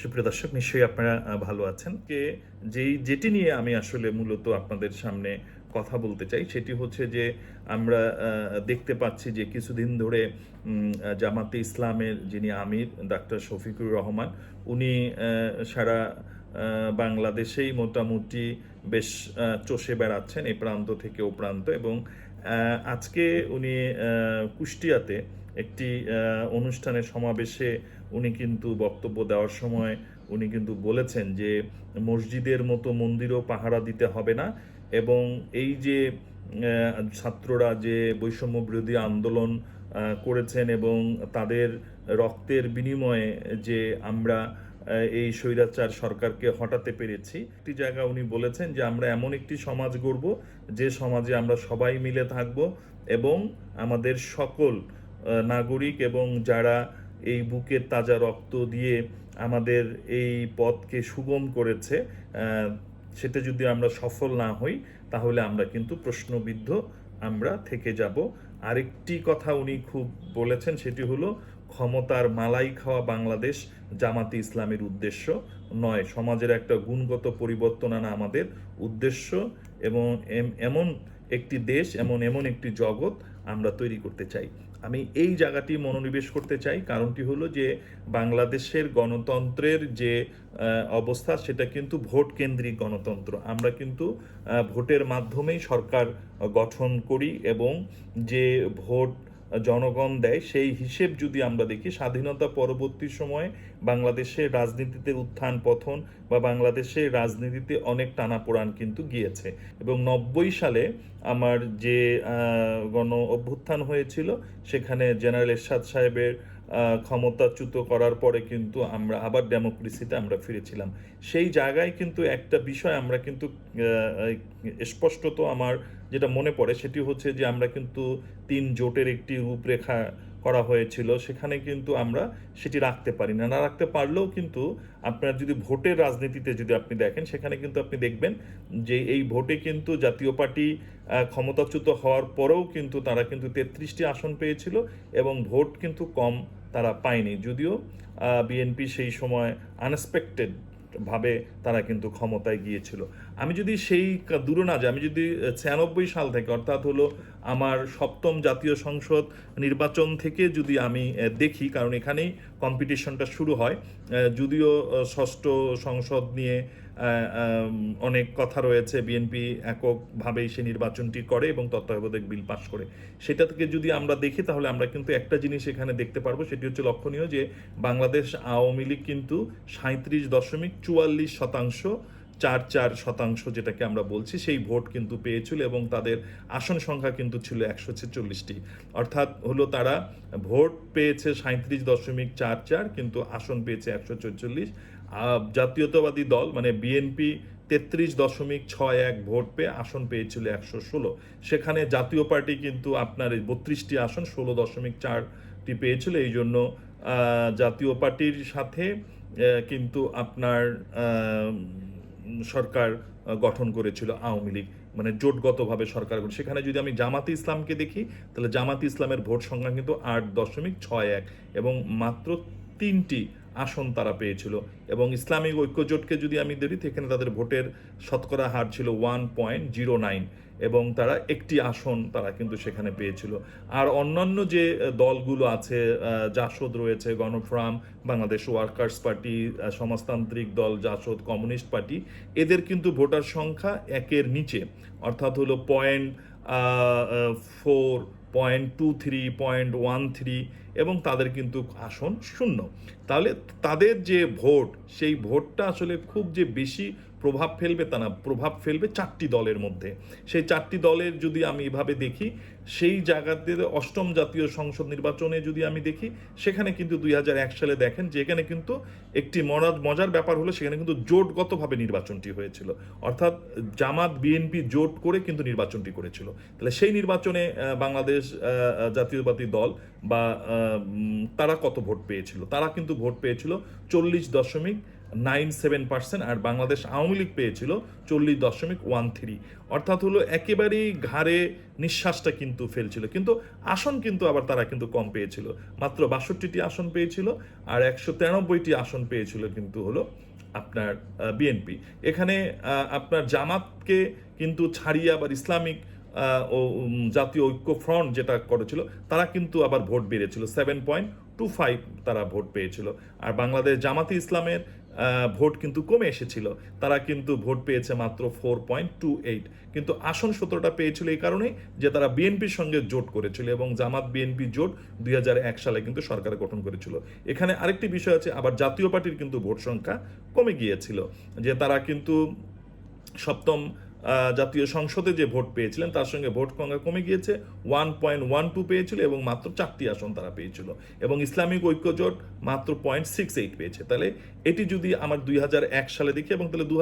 সুপ্রিয় দর্শক, নিশ্চয়ই আপনারা ভালো আছেন। যে যেই, যেটি নিয়ে আমি আসলে মূলত আপনাদের সামনে কথা বলতে চাই, সেটি হচ্ছে যে আমরা দেখতে পাচ্ছি যে কিছুদিন ধরে জামাতে ইসলামের যিনি আমির, ডাক্তার শফিকুর রহমান, উনি সারা বাংলাদেশেই মোটামুটি বেশ চষে বেড়াচ্ছেন এই প্রান্ত থেকে ও প্রান্ত এবং আজকে উনি কুষ্টিয়াতে একটি অনুষ্ঠানের সমাবেশে উনি কিন্তু বক্তব্য দেওয়ার সময় উনি কিন্তু বলেছেন যে মসজিদের মতো মন্দিরও পাহারা দিতে হবে না এবং এই যে ছাত্ররা যে বৈষম্য বিরোধী আন্দোলন করেছেন এবং তাদের রক্তের বিনিময়ে যে আমরা এই স্বৈরাচার সরকারকে হটাতে পেরেছি। একটি জায়গা উনি বলেছেন যে, আমরা এমন একটি সমাজ গড়ব, যে সমাজে আমরা সবাই মিলে থাকব এবং আমাদের সকল নাগরিক এবং যারা এই বুকের তাজা রক্ত দিয়ে আমাদের এই পথকে সুগম করেছে সেটা যদি আমরা সফল না হই, তাহলে আমরা কিন্তু প্রশ্নবিদ্ধ আমরা থেকে যাব। আরেকটি কথা উনি খুব বলেছেন, সেটি হলো ক্ষমতার মালাই খাওয়া বাংলাদেশ জামাতে ইসলামের উদ্দেশ্য। নয়, সমাজের একটা গুণগত পরিবর্তন আনা আমাদের উদ্দেশ্য এবং এমন একটি দেশ, এমন এমন একটি জগৎ আমরা তৈরি করতে চাই। আমি এই জায়গাটি মনোনিবেশ করতে চাই, কারণটি হলো যে বাংলাদেশের গণতন্ত্রের যে অবস্থা সেটা কিন্তু ভোট কেন্দ্রিক গণতন্ত্র। আমরা কিন্তু ভোটের মাধ্যমেই সরকার গঠন করি এবং যে ভোট জনগণ দেয়, সেই হিসেব যদি আমরা দেখি, স্বাধীনতা পরবর্তী সময়ে বাংলাদেশের রাজনীতিতে উত্থান পথন বা বাংলাদেশের রাজনীতিতে অনেক টানাপোড়ান কিন্তু গিয়েছে। এবং নব্বই সালে আমার যে গণ অভ্যুত্থান হয়েছিল, সেখানে জেনারেল এরশাদ সাহেবের ক্ষমতাচ্যুত করার পরে কিন্তু আমরা আবার ডেমোক্রেসিতে আমরা ফিরেছিলাম। সেই জায়গায় কিন্তু একটা বিষয় আমরা কিন্তু স্পষ্টত আমার যেটা মনে পড়ে সেটি হচ্ছে যে আমরা কিন্তু তিন জোটের একটি রূপরেখা করা হয়েছিল, সেখানে কিন্তু আমরা সেটি রাখতে পারি না। না রাখতে পারলেও কিন্তু আপনার যদি ভোটের রাজনীতিতে যদি আপনি দেখেন, সেখানে কিন্তু আপনি দেখবেন যে এই ভোটে কিন্তু জাতীয় পার্টি ক্ষমতাচ্যুত হওয়ার পরেও কিন্তু তারা কিন্তু তেত্রিশটি আসন পেয়েছিল এবং ভোট কিন্তু কম তারা পায়নি। যদিও বিএনপি সেই সময় আনএক্সপেক্টেড ভাবে তারা কিন্তু ক্ষমতায় গিয়েছিল। আমি যদি সেই দূরে না যাই, আমি যদি ছিয়ানব্বই সাল থেকে, অর্থাৎ হলো আমার সপ্তম জাতীয় সংসদ নির্বাচন থেকে যদি আমি দেখি, কারণ এখানেই কম্পিটিশনটা শুরু হয় যদিও ষষ্ঠ সংসদ নিয়ে অনেক কথা রয়েছে বিএনপি এককভাবেই সে নির্বাচনটি করে এবং তত্ত্বাবধায়ক বিল পাশ করে। সেটা থেকে যদি আমরা দেখি, তাহলে আমরা কিন্তু একটা জিনিস এখানে দেখতে পারব, সেটি হচ্ছে লক্ষণীয় যে বাংলাদেশ আওয়ামী লীগ কিন্তু সাঁত্রিশ দশমিক চুয়াল্লিশ শতাংশ চার চার শতাংশ যেটাকে আমরা বলছি, সেই ভোট কিন্তু পেয়েছিল এবং তাদের আসন সংখ্যা কিন্তু ছিল একশো ছেচল্লিশটি। অর্থাৎ হলো তারা ভোট পেয়েছে সাঁত্রিশ দশমিক চার চার, কিন্তু আসন পেয়েছে একশো চল্লিশ জাতীয়তাবাদী দল মানে বিএনপি তেত্রিশ দশমিক ছয় এক ভোট পেয়ে আসন পেয়েছিল একশো ষোলো। সেখানে জাতীয় পার্টি কিন্তু আপনার এই বত্রিশটি আসন ষোলো দশমিক চারটি পেয়েছিল, এই জন্য জাতীয় পার্টির সাথে কিন্তু আপনার সরকার গঠন করেছিল আওয়ামী লীগ মানে জোটগতভাবে সরকার সেখানে যদি আমি জামাতে ইসলামকে দেখি, তাহলে জামাতে ইসলামের ভোট সংখ্যা কিন্তু আট দশমিক ছয় এক এবং মাত্র তিনটি আসন তারা পেয়েছিল এবং ইসলামিক ঐক্যজোটকে যদি আমি ধরি সেখানে তাদের ভোটের শতকরা হার ছিল ওয়ান পয়েন্ট জিরো নাইন এবং তারা একটি আসন তারা কিন্তু সেখানে পেয়েছিল। আর অন্যান্য যে দলগুলো আছে জাসদ রয়েছে, গণফ্রাম, বাংলাদেশ ওয়ার্কার্স পার্টি সমাজতান্ত্রিক দল, জাসদ কমিউনিস্ট পার্টি, এদের কিন্তু ভোটার সংখ্যা একের নিচে। অর্থাৎ হলো point four point two three point one three এবং তাদের কিন্তু আসন শূন্য। তাহলে তাদের যে ভোট, সেই ভোটটা আসলে খুব যে বেশি প্রভাব ফেলবে তা না, প্রভাব ফেলবে চারটি দলের মধ্যে। সেই চারটি দলের যদি আমি এভাবে দেখি, সেই জায়গাতে অষ্টম জাতীয় সংসদ নির্বাচনে যদি আমি দেখি, সেখানে কিন্তু দুই হাজার এক সালে দেখেন, যেখানে কিন্তু একটি মজার মজার ব্যাপার হলো সেখানে কিন্তু জোটগতভাবে নির্বাচনটি হয়েছিল। অর্থাৎ জামাত, বিএনপি জোট করে কিন্তু নির্বাচনটি করেছিল। তাহলে সেই নির্বাচনে বাংলাদেশ জাতীয়বাদী দল বা তারা কত ভোট পেয়েছিল? তারা কিন্তু ভোট পেয়েছিল চল্লিশ দশমিক নাইন সেভেন পার্সেন্ট আর বাংলাদেশ আওয়ামী লীগ পেয়েছিল চল্লিশ দশমিক ওয়ান থ্রি। অর্থাৎ হলো একেবারেই ঘাড়ে নিঃশ্বাসটা কিন্তু ফেলছিল। কিন্তু আসন কিন্তু আবার তারা কিন্তু কম পেয়েছিল। মাত্র বাষট্টিটি আসন পেয়েছিল আর একশো তিরানব্বইটি আসন পেয়েছিল কিন্তু হলো আপনার বিএনপি। এখানে আপনার জামাতকে কিন্তু ছাড়িয়ে আবার ইসলামিক ও জাতীয় ঐক্য ফ্রন্ট যেটা করেছিল, তারা কিন্তু আবার ভোট বেড়েছিল। সেভেন পয়েন্ট টু ফাইভ তারা ভোট পেয়েছিল। আর বাংলাদেশ জামাতি ইসলামের ভোট কিন্তু কমে এসেছিল। তারা কিন্তু ভোট পেয়েছে মাত্র ফোর পয়েন্ট টু এইট কিন্তু আসন সতেরোটা পেয়েছিল এই কারণেই যে তারা বিএনপির সঙ্গে জোট করেছিল এবং জামাত বিএনপি জোট দুই এক সালে কিন্তু সরকার গঠন করেছিল। এখানে আরেকটি বিষয় আছে, আবার জাতীয় পার্টির কিন্তু ভোট সংখ্যা কমে গিয়েছিল। যে তারা কিন্তু সপ্তম জাতীয় সংসদে যে ভোট পেয়েছিলেন, তার সঙ্গে ভোট সংখ্যা কমে গিয়েছে ওয়ান পয়েন্ট ওয়ান টু পেয়েছিল এবং মাত্র চারটি আসন তারা পেয়েছিল। এবং ইসলামিক ঐক্যজোট মাত্র পয়েন্ট সিক্স এইট পেয়েছে। তাহলে এটি যদি আমার দুই হাজার এক সালে দেখি এবং তাহলে দু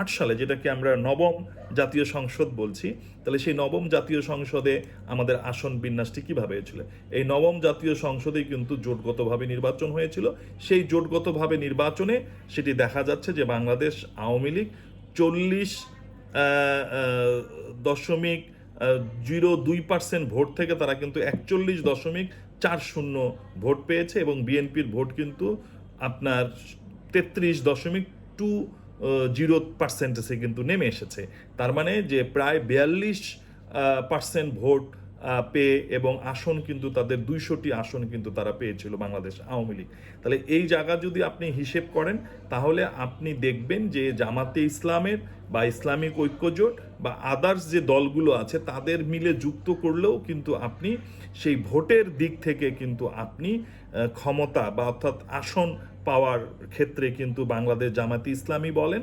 আট সালে যেটাকে আমরা নবম জাতীয় সংসদ বলছি, তাহলে সেই নবম জাতীয় সংসদে আমাদের আসন বিন্যাসটি কীভাবে হয়েছিল? এই নবম জাতীয় সংসদেই কিন্তু জোটগতভাবে নির্বাচন হয়েছিল। সেই জোটগতভাবে নির্বাচনে সেটি দেখা যাচ্ছে যে বাংলাদেশ আওয়ামী লীগ চল্লিশ দশমিক জিরো দুই পার্সেন্ট ভোট থেকে তারা কিন্তু একচল্লিশ দশমিক চার শূন্য ভোট পেয়েছে এবং বিএনপির ভোট কিন্তু আপনার তেত্রিশ দশমিক টু জিরো পার্সেন্টেসে কিন্তু নেমে এসেছে। তার মানে যে প্রায় বিয়াল্লিশ পার্সেন্ট ভোট পেয়ে এবং আসন কিন্তু তাদের দুইশোটি আসন কিন্তু তারা পেয়েছিল বাংলাদেশ আওয়ামী লীগ। তাহলে এই জায়গা যদি আপনি হিসেব করেন, তাহলে আপনি দেখবেন যে জামাতে ইসলামের বা ইসলামিক ঐক্যজোট বা আদার্স যে দলগুলো আছে, তাদের মিলে যুক্ত করলেও কিন্তু আপনি সেই ভোটের দিক থেকে কিন্তু আপনি ক্ষমতা বা অর্থাৎ আসন পাওয়ার ক্ষেত্রে কিন্তু বাংলাদেশ জামাতে ইসলামী বলেন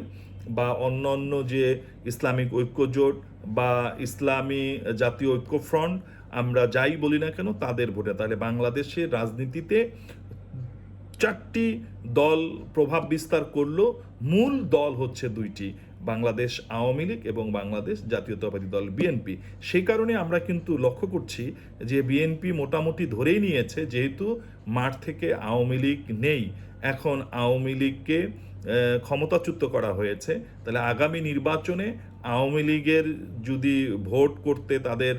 বা অন্য অন্য যে ইসলামিক ঐক্যজোট বা ইসলামী জাতীয় ঐক্য ফ্রন্ট আমরা যাই বলি না কেন, তাদের ভোটে। তাহলে বাংলাদেশের রাজনীতিতে চারটি দল প্রভাব বিস্তার করল। মূল দল হচ্ছে দুইটি, বাংলাদেশ আওয়ামী লীগ এবং বাংলাদেশ জাতীয়তাবাদী দল বিএনপি। সেই কারণে আমরা কিন্তু লক্ষ্য করছি যে বিএনপি মোটামুটি ধরেই নিয়েছে, যেহেতু মাঠ থেকে আওয়ামী লীগ নেই। এখন আওয়ামী লীগকে ক্ষমতাচ্যুত করা হয়েছে। তাহলে আগামী নির্বাচনে আওয়ামী লীগের যদি ভোট করতে তাদের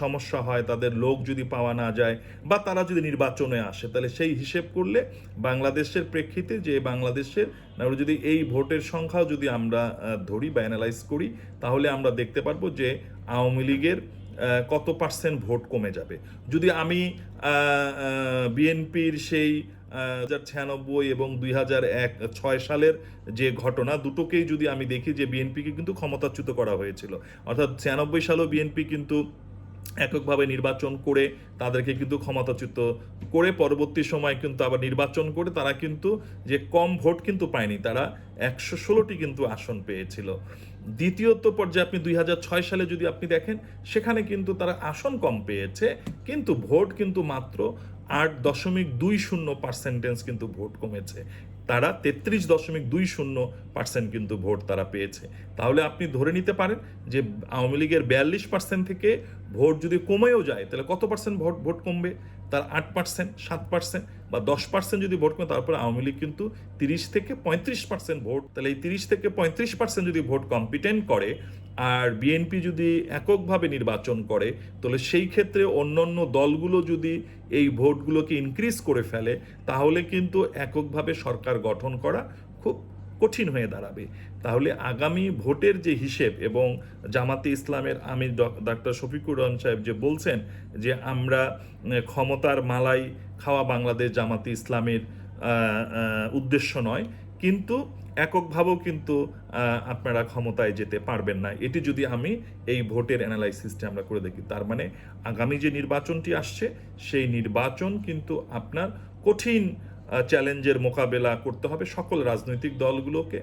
সমস্যা হয়, তাদের লোক যদি পাওয়া না যায় বা তারা যদি নির্বাচনে আসে, তাহলে সেই হিসেব করলে বাংলাদেশের প্রেক্ষিতে যে বাংলাদেশের যদি এই ভোটের সংখ্যাও যদি আমরা ধরি বা অ্যানালাইজ করি, তাহলে আমরা দেখতে পারব যে আওয়ামী লীগের কত পার্সেন্ট ভোট কমে যাবে। যদি আমি বিএনপির সেই হাজার ছিয়ানব্বই এবং দুই হাজার এক, ছয় সালের যে ঘটনা, দুটোকেই যদি আমি দেখি যে বিএনপিকে কিন্তু ক্ষমতাচ্যুত করা হয়েছিল। অর্থাৎ ছিয়ানব্বই সালেও বিএনপি কিন্তু এককভাবে নির্বাচন করে তাদেরকে কিন্তু ক্ষমতাচ্যুত করে, পরবর্তী সময় কিন্তু আবার নির্বাচন করে তারা কিন্তু যে কম ভোট কিন্তু পায়নি, তারা একশো ষোলোটি কিন্তু আসন পেয়েছিল। দ্বিতীয়ত পর্যায়ে আপনি দুই ছয় সালে যদি আপনি দেখেন, সেখানে কিন্তু তারা আসন কম পেয়েছে, কিন্তু ভোট কিন্তু মাত্র আট দশমিক দুই শূন্য পার্সেন্টেজ কিন্তু ভোট কমেছে। তারা তেত্রিশ দশমিক দুই শূন্য পার্সেন্ট কিন্তু ভোট তারা পেয়েছে। তাহলে আপনি ধরে নিতে পারেন যে আওয়ামী লীগের বিয়াল্লিশ পার্সেন্ট থেকে ভোট যদি কমেও যায়, তাহলে কত পার্সেন্ট ভোট ভোট কমবে? তার আট পার্সেন্ট সাত পার্সেন্ট বা দশ পার্সেন্ট যদি ভোট কমে, তারপরে আওয়ামী লীগ কিন্তু তিরিশ থেকে পঁয়ত্রিশ পার্সেন্ট ভোট তাহলে এই তিরিশ থেকে পঁয়ত্রিশ পার্সেন্ট যদি ভোট কম্পিটেন্ট করে আর বিএনপি যদি এককভাবে নির্বাচন করে, তাহলে সেই ক্ষেত্রে অন্য অন্য দলগুলো যদি এই ভোটগুলোকে ইনক্রিজ করে ফেলে, তাহলে কিন্তু এককভাবে সরকার গঠন করা খুব কঠিন হয়ে দাঁড়াবে। তাহলে আগামী ভোটের যে হিসেব এবং জামাতে ইসলামের আমি ডাক্তার শফিকুর রহমান সাহেব যে বলছেন যে আমরা ক্ষমতার মালাই খাওয়া বাংলাদেশ জামাতে ইসলামের উদ্দেশ্য নয় কিন্তু এককভাবেও কিন্তু আপনারা ক্ষমতায় যেতে পারবেন না। এটি যদি আমি এই ভোটের অ্যানালাইসিসটি আমরা করে দেখি, তার মানে আগামী যে নির্বাচনটি আসছে, সেই নির্বাচন কিন্তু আপনার কঠিন চ্যালেঞ্জের মোকাবেলা করতে হবে সকল রাজনৈতিক দলগুলোকে।